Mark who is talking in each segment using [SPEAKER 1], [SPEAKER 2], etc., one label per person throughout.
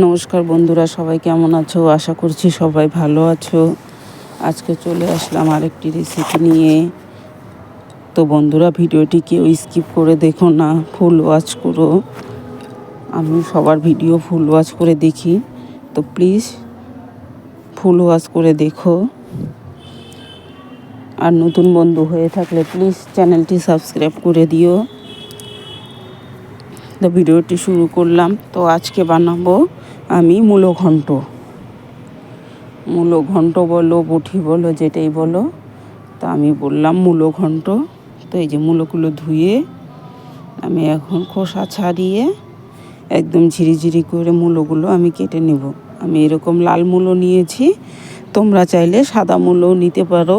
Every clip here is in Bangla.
[SPEAKER 1] নমস্কার বন্ধুরা, সবাই কেমন আছো? আশা করছি সবাই ভালো আছো। আজকে চলে আসলাম আরেকটি রেসিপি নিয়ে। তো বন্ধুরা, ভিডিওটি কেউ স্কিপ করে দেখো না ফুল ওয়াচ করো। আমি সবার ভিডিও ফুল ওয়াচ করে দেখি। তো প্লিজ ফুল ওয়াচ করে দেখো। আর নতুন বন্ধু হয়ে থাকলে প্লিজ চ্যানেলটি সাবস্ক্রাইব করে দিও। তো ভিডিওটি শুরু করলাম। তো আজকে বানাবো আমি মূলো ঘন্ট মূলো ঘন্ট বলো বটি বলো, যেটাই বলো, তো আমি বললাম মূলো ঘন্ট তো এই যে মূলোগুলো ধুয়ে আমি এখন খোসা ছাড়িয়ে একদম ঝিরিঝিরি করে মূলোগুলো আমি কেটে নেব। আমি এরকম লাল মূলো নিয়েছি, তোমরা চাইলে সাদা মূলও নিতে পারো।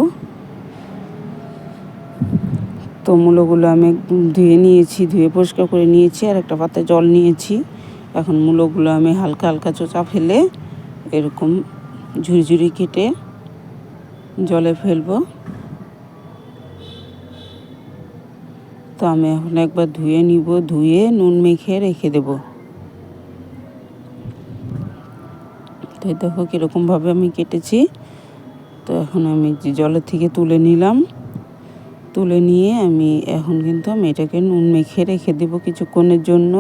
[SPEAKER 1] তো মূলোগুলো আমি ধুয়ে নিয়েছি, ধুয়ে পরিষ্কার করে নিয়েছি, আর একটা পাতায় জল নিয়েছি। এখন মূলোগুলো আমি হালকা হালকা চোচা ফেলে এরকম ঝুড়ি কেটে জলে ফেলব। তো আমি এখন একবার ধুয়ে নিব, ধুয়ে নুন মেখে রেখে দেব। তো দেখো কীরকমভাবে আমি কেটেছি। তো এখন আমি জলের থেকে তুলে নিলাম, তুলে নিয়ে আমি এখন কিন্তু আমি এটাকে নুন মেখে রেখে দেবো কিছুক্ষণের জন্য।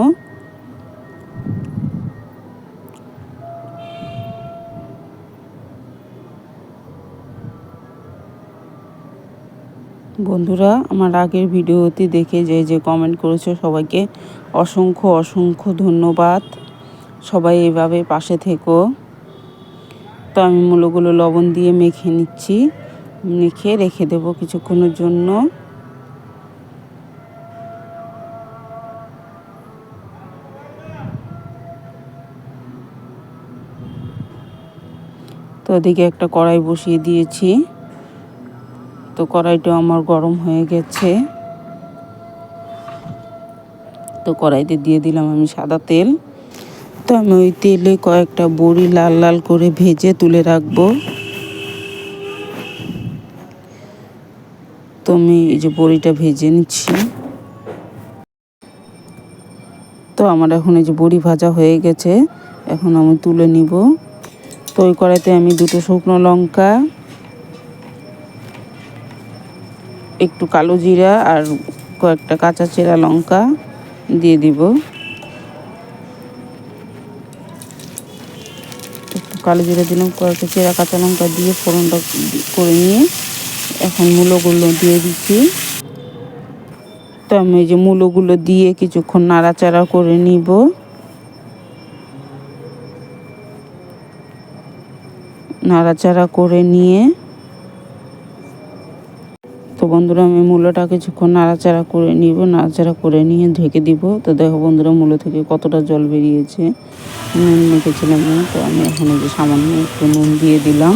[SPEAKER 1] বন্ধুরা, আমার আগের ভিডিওতে দেখে যে যে কমেন্ট করেছ, সবাইকে অসংখ্য অসংখ্য ধন্যবাদ। সবাই এভাবে পাশে থেকো। তো আমি মূলগুলো লবণ দিয়ে মেখে নিচ্ছি। মেখে রেখে দেবো কিছুক্ষণের জন্য। তো ওদিকে একটা কড়াই বসিয়ে দিয়েছি। তো কড়াইটা আমার গরম হয়ে গেছে। তো কড়াইতে দিয়ে দিলাম আমি সাদা তেল। তো আমি ওই তেলে কয়েকটা বড়ি লাল লাল করে ভেজে তুলে রাখব। তো আমি এই যে বড়িটা ভেজে নিচ্ছি। তো আমার এখন এই যে বড়ি ভাজা হয়ে গেছে, এখন আমি তুলে নিব। তো ওই কড়াইতে আমি দুটো শুকনো লঙ্কা একটু কালো জিরা আর কয়েকটা কাঁচা চেরা লঙ্কা দিয়ে দিব। একটু কালো জিরা দিলাম, কয়েকটা চেরা কাঁচা লঙ্কা দিয়ে ফোড়নটা করে নিয়ে এখন মূলোগুলো দিয়ে দিচ্ছি। তো আমি যে মূলোগুলো দিয়ে কিছুক্ষণ নাড়াচাড়া করে নিব। নাড়াচাড়া করে নিয়ে তো বন্ধুরা, আমি মূলোটা কিছুক্ষণ নাড়াচাড়া করে নিব, নাড়াচাড়া করে নিয়ে ঢেকে দিব। তো দেখো বন্ধুরা, মূলো থেকে কতটা জল বেরিয়েছে। নুন মেখেছিলাম তো আমি এখন যে সামান্য একটু নুন দিয়ে দিলাম।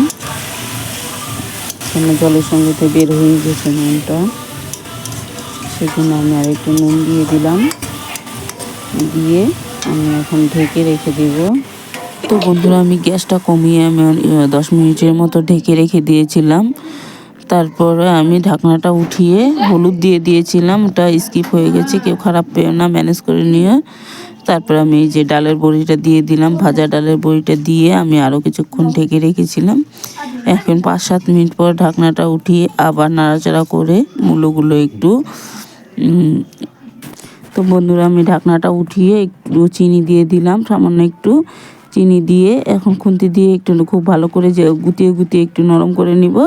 [SPEAKER 1] কেন জলের সঙ্গে তো বের হয়ে গেছে নুনটা। সেজন্য আমি আর একটু নুন দিয়ে দিলাম। দিয়ে আমি এখন ঢেকে রেখে দেব। তো বন্ধুরা, আমি গ্যাসটা কমিয়ে আমি দশ মিনিটের মতো ঢেকে রেখে দিয়েছিলাম। তারপরে আমি ঢাকনাটা উঠিয়ে হলুদ দিয়ে দিয়েছিলাম, ওটা স্কিপ হয়ে গেছে, কেউ খারাপ পেও না ম্যানেজ করে নিয়ে তারপরে আমি যে ডালের বড়িটা দিয়ে দিলাম, ভাজা ডালের বড়িটা দিয়ে আমি আরও কিছুক্ষণ ঢেকে রেখেছিলাম। এখন পাঁচ সাত মিনিট পর ঢাকনাটা উঠিয়ে আবার নাড়াচাড়া করে মূলোগুলো একটু তো বন্ধুরা আমি ঢাকনাটা উঠিয়ে একটু চিনি দিয়ে দিলাম, সামান্য একটু চিনি দিয়ে। এখন খুন্তি দিয়ে একটু খুব ভালো করে যে গুটিয়ে গুটিয়ে একটু নরম করে নিব।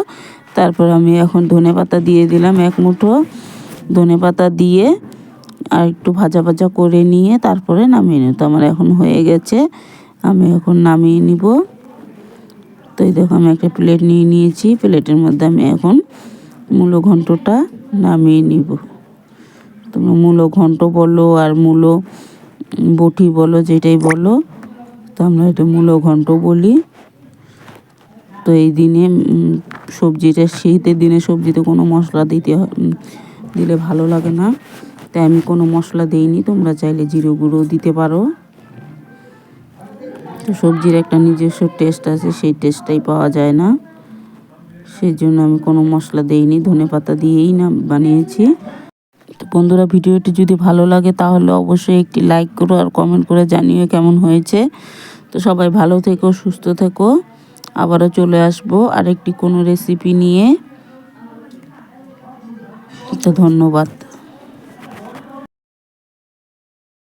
[SPEAKER 1] তারপর আমি এখন ধনে পাতা দিয়ে দিলাম এক মুঠো। ধনে পাতা দিয়ে আর একটু ভাজা ভাজা করে নিয়ে তারপরে নামিয়ে নিই তো আমার এখন হয়ে গেছে। আমি এখন নামিয়ে নিব। তো এই দেখো আমি একটা প্লেট নিয়ে নিয়েছি। প্লেটের মধ্যে আমি এখন মূলো ঘন্টটা নামিয়ে নিব। তোমরা মূলো ঘন্ট বলো আর মূলো বটি বলো যেটাই বলো, তো আমরা এটা মূলো ঘন্ট বলি। তো এই দিনে সবজিটা শীতের দিনে সবজিতে কোনো মশলা দিতে দিলে ভালো লাগে না। তাই আমি কোনো মশলা দিইনি, তোমরা চাইলে জিরো গুঁড়ো দিতে পারো। তো সবজির একটা নিজস্ব টেস্ট আছে, সেই টেস্টটাই পাওয়া যায় না। সেই জন্য আমি কোনো মশলা দেইনি, ধনে পাতা দিয়েই না, বানিয়েছি। তো বন্ধুরা, ভিডিওটি যদি ভালো লাগে, তাহলে অবশ্যই একটি লাইক করো আর কমেন্ট করে জানিও কেমন হয়েছে। তো সবাই ভালো থেকো, সুস্থ থেকো। আবারও চলে আসব আরেকটি কোনো রেসিপি নিয়ে। তো ধন্যবাদ।